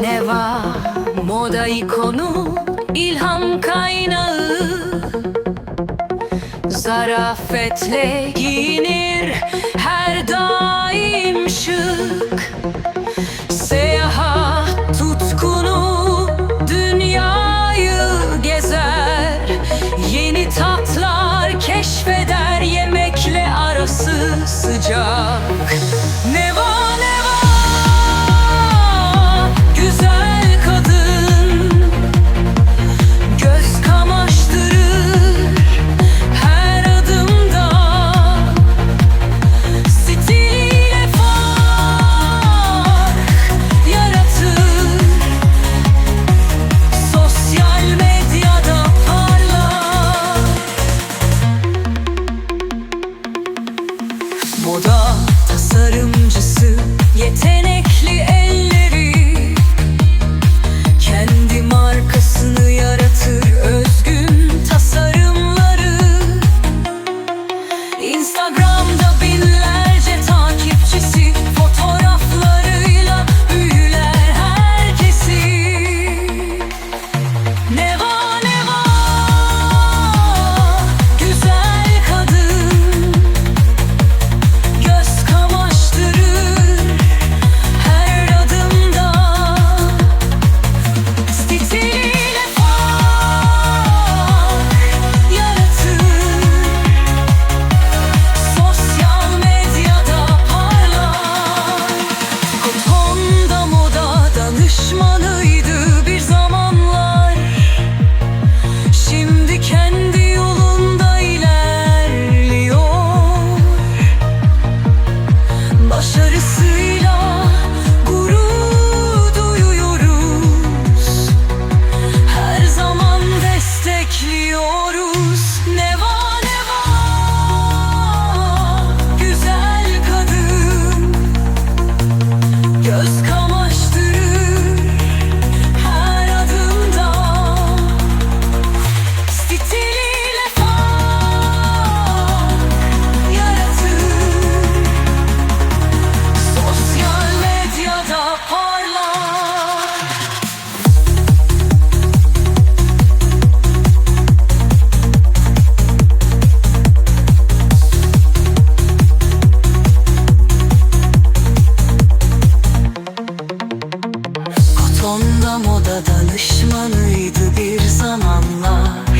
Neva moda ikonu ilham kaynağı. Zarafetle giyinir her daim Yetenek Sonda moda danışmanıydı bir zamanlar.